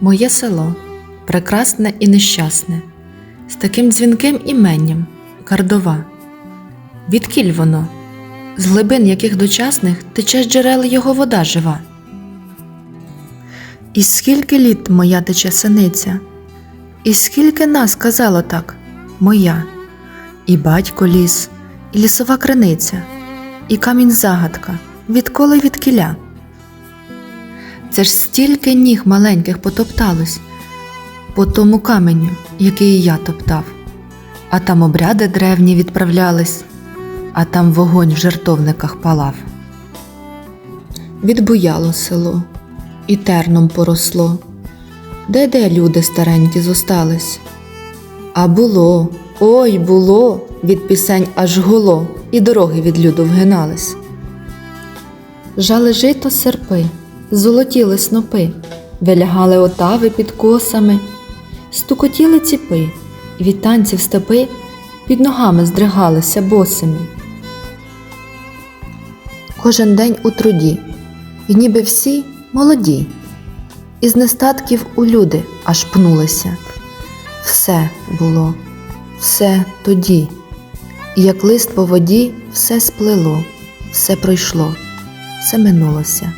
Моє село прекрасне і нещасне, з таким дзвінким іменням Кардова. Відкіль воно, з глибин яких дочасних тече з джерел його вода жива. І скільки літ моя тече синиця, і скільки нас казало так, моя, і батько ліс, і лісова криниця, і камінь загадка, відколи від кіля. Це ж стільки ніг маленьких потопталось по тому каменю, який я топтав, а там обряди древні відправлялись, а там вогонь в жертовниках палав. Відбуяло село, і терном поросло, де де люди старенькі зостались. А було, ой було, від пісень аж гуло, і дороги від люду вгинались. Жали жито серпи, золотіли снопи, вилягали отави під косами, стукотіли ціпи, від танців степи під ногами здригалися босими. Кожен день у труді, і ніби всі молоді, із нестатків у люди аж пнулися. Все було, все тоді, і як лист по воді, все сплило, все пройшло, все минулося.